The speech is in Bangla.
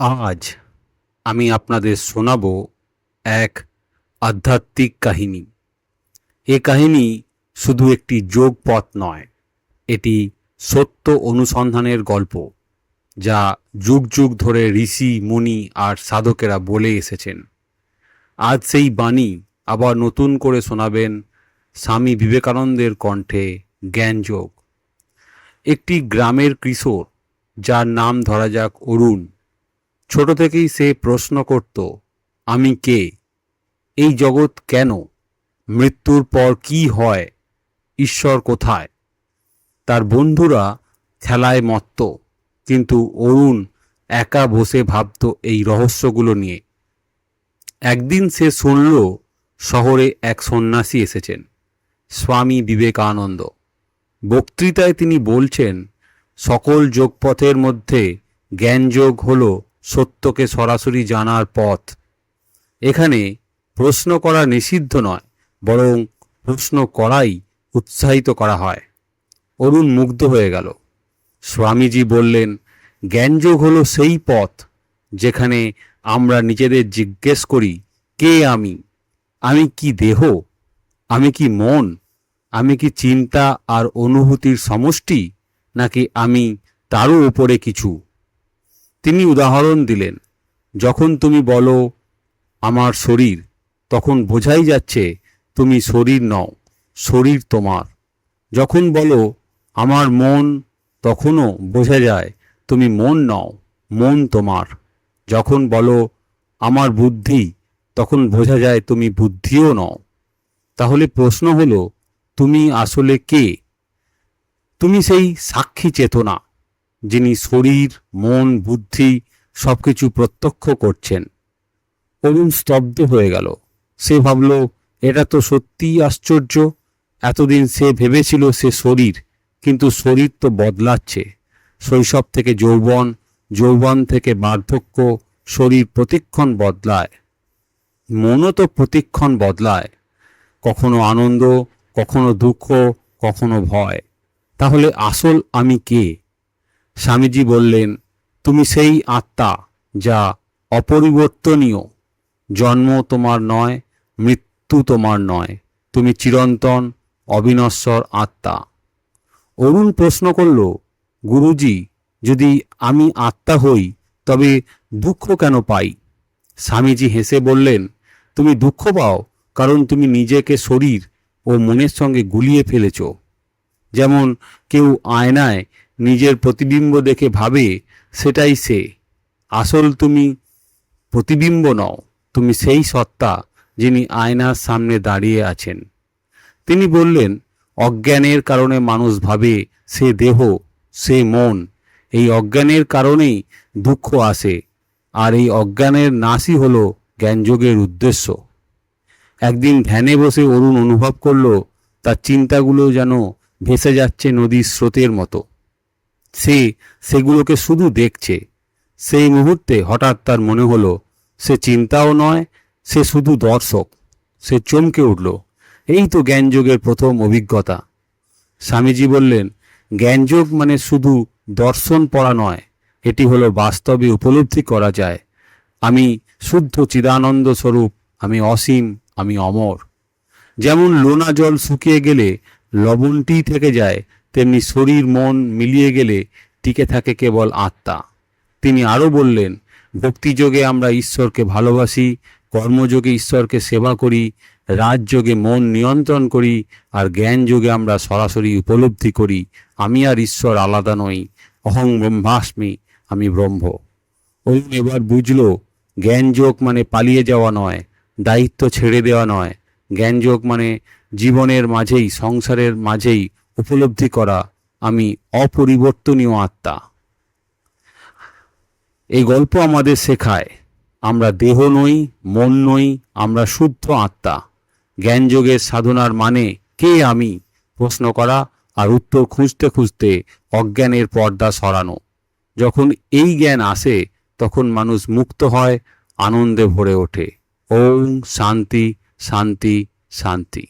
আজ আমি আপনাদের শোনাব এক আধ্যাত্মিক কাহিনী। এ কাহিনী শুধু একটি যোগ পথ নয়, এটি সত্য অনুসন্ধানের গল্প, যা যুগ যুগ ধরে ঋষি, মুনি আর সাধকেরা বলে এসেছেন। আজ সেই বাণী আবার নতুন করে শোনাবেন স্বামী বিবেকানন্দের কণ্ঠে জ্ঞানযোগ। একটি গ্রামের কিশোর, যার নাম ধরা যাক অরুণ ছোট থেকেই সে প্রশ্ন করত, আমি কে? এই জগৎ কেন? মৃত্যুর পর কি হয়? ঈশ্বর কোথায়? তার বন্ধুরা খেলায় মত্ত, কিন্তু অরুণ একা বসে ভাবত এই রহস্যগুলো নিয়ে। একদিন সে শুনল, শহরে এক সন্ন্যাসী এসেছেন, স্বামী বিবেকানন্দ। বক্তৃতায় তিনি বলছেন, সকল যোগপথের মধ্যে জ্ঞানযোগ হল সত্যকে সরাসরি জানার পথ। এখানে প্রশ্ন করা নিষিদ্ধ নয়, বরং প্রশ্ন করাই উৎসাহিত করা হয়। অরুণ মুগ্ধ হয়ে গেল। স্বামীজি বললেন, জ্ঞানযোগ হলো সেই পথ যেখানে আমরা নিজেদের জিজ্ঞেস করি, কে আমি? আমি কি দেহ? আমি কি মন? আমি কি চিন্তা আর অনুভূতির সমষ্টি? নাকি আমি তারও উপরে কিছু? তিনি উদাহরণ দিলেন, যখন তুমি বলো, আমার শরীর, তখন বোঝাই যাচ্ছে, তুমি শরীর নও, শরীর তোমার। যখন বলো, আমার মন, তখনও বোঝা যায়, তুমি মন নও, মন তোমার। যখন বলো, আমার বুদ্ধি, তখন বোঝা যায়, তুমি বুদ্ধিও নও। তাহলে প্রশ্ন হলো, তুমি আসলে কে? তুমি সেই সাক্ষী চেতনা। যিনি শরীর, মন, বুদ্ধি সব কিছু প্রত্যক্ষ করছেন। অরুণ স্তব্ধ হয়ে গেল। সে ভাবল, এটা তো সত্যিই আশ্চর্য। এতদিন সে ভেবেছিল সে শরীর, কিন্তু শরীর তো বদলাচ্ছে। শৈশব থেকে যৌবন যৌবন থেকে বার্ধক্য, শরীর প্রতিক্ষণ বদলায়। মনও তো প্রতিক্ষণ বদলায়। কখনো আনন্দ, কখনো দুঃখ, কখনো ভয়। তাহলে আসল আমি কে? স্বামীজি বললেন, তুমি সেই আত্মা যা অপরিবর্তনীয়। জন্ম তোমার নয়, মৃত্যু তোমার নয়। তুমি চিরন্তন, অবিনশ্বর আত্মা। অরুণ প্রশ্ন করল, গুরুজি, যদি আমি আত্মা হই, তবে দুঃখ কেন পাই? স্বামীজি হেসে বললেন, তুমি দুঃখ পাও, কারণ তুমি নিজেকে শরীর ও মনের সঙ্গে গুলিয়ে ফেলেছ। যেমন কেউ আয়নায় নিজের প্রতিবিম্ব দেখে ভাবে, সেটাই সে। আসল তুমি প্রতিবিম্ব নও, তুমি সেই সত্তা যিনি আয়নার সামনে দাঁড়িয়ে আছেন। তিনি বললেন, অজ্ঞানের কারণে মানুষ ভাবে, সে দেহ, সে মন, এই অজ্ঞানের কারণেই দুঃখ আসে, আর এই অজ্ঞানের নাশই হল জ্ঞানযোগের উদ্দেশ্য। একদিন ধ্যানে বসে অরুণ অনুভব করল, তার চিন্তাগুলো যেন ভেসে যাচ্ছে নদীর স্রোতের মতো। সে সেগুলোকে শুধু দেখছে। সেই মুহূর্তে হঠাৎ তার মনে হলো, সে চিন্তাও নয়, সে শুধু দর্শক, সে চমকে উঠল। এই তো জ্ঞানযোগের প্রথম অভিজ্ঞতা। স্বামীজি বললেন, জ্ঞানযোগ মানে শুধু দর্শন পড়া নয়, এটি হলো বাস্তবে উপলব্ধি করা যায়। আমি শুদ্ধ চিদানন্দ স্বরূপ, আমি অসীম, আমি অমর। যেমন লোনা জল শুকিয়ে গেলে লবণটি থেকে যায় তেমনি শরীর, মন মিলিয়ে গেলে টিকে থাকে কেবল আত্মা। তিনি আরও বললেন, ভক্তিযোগে আমরা ঈশ্বরকে ভালোবাসি, কর্মযোগে ঈশ্বরকে সেবা করি, রাজযোগে মন নিয়ন্ত্রণ করি, আর জ্ঞান যোগে আমরা সরাসরি উপলব্ধি করি। আমি আর ঈশ্বর আলাদা নই, অহং ব্রহ্মাস্মি, আমি ব্রহ্ম। অরুণ এবার বুঝল, জ্ঞানযোগ মানে পালিয়ে যাওয়া নয়, দায়িত্ব ছেড়ে দেওয়া নয়। জ্ঞানযোগ মানে জীবনের মাঝেই, সংসারের মাঝেই উপলব্ধি করা আমি অপরিবর্তনীয় আত্মা। এই গল্প আমাদের শেখায়, আমরা দেহ নই, মন নই, আমরা শুদ্ধ আত্মা। জ্ঞানযোগের সাধনার মানে কে আমি? প্রশ্ন করা আর উত্তর খুঁজতে খুঁজতে অজ্ঞানের পর্দা সরানো। যখন এই জ্ঞান আসে, তখন মানুষ মুক্ত হয়, আনন্দে ভরে ওঠে। ওম শান্তি শান্তি শান্তি।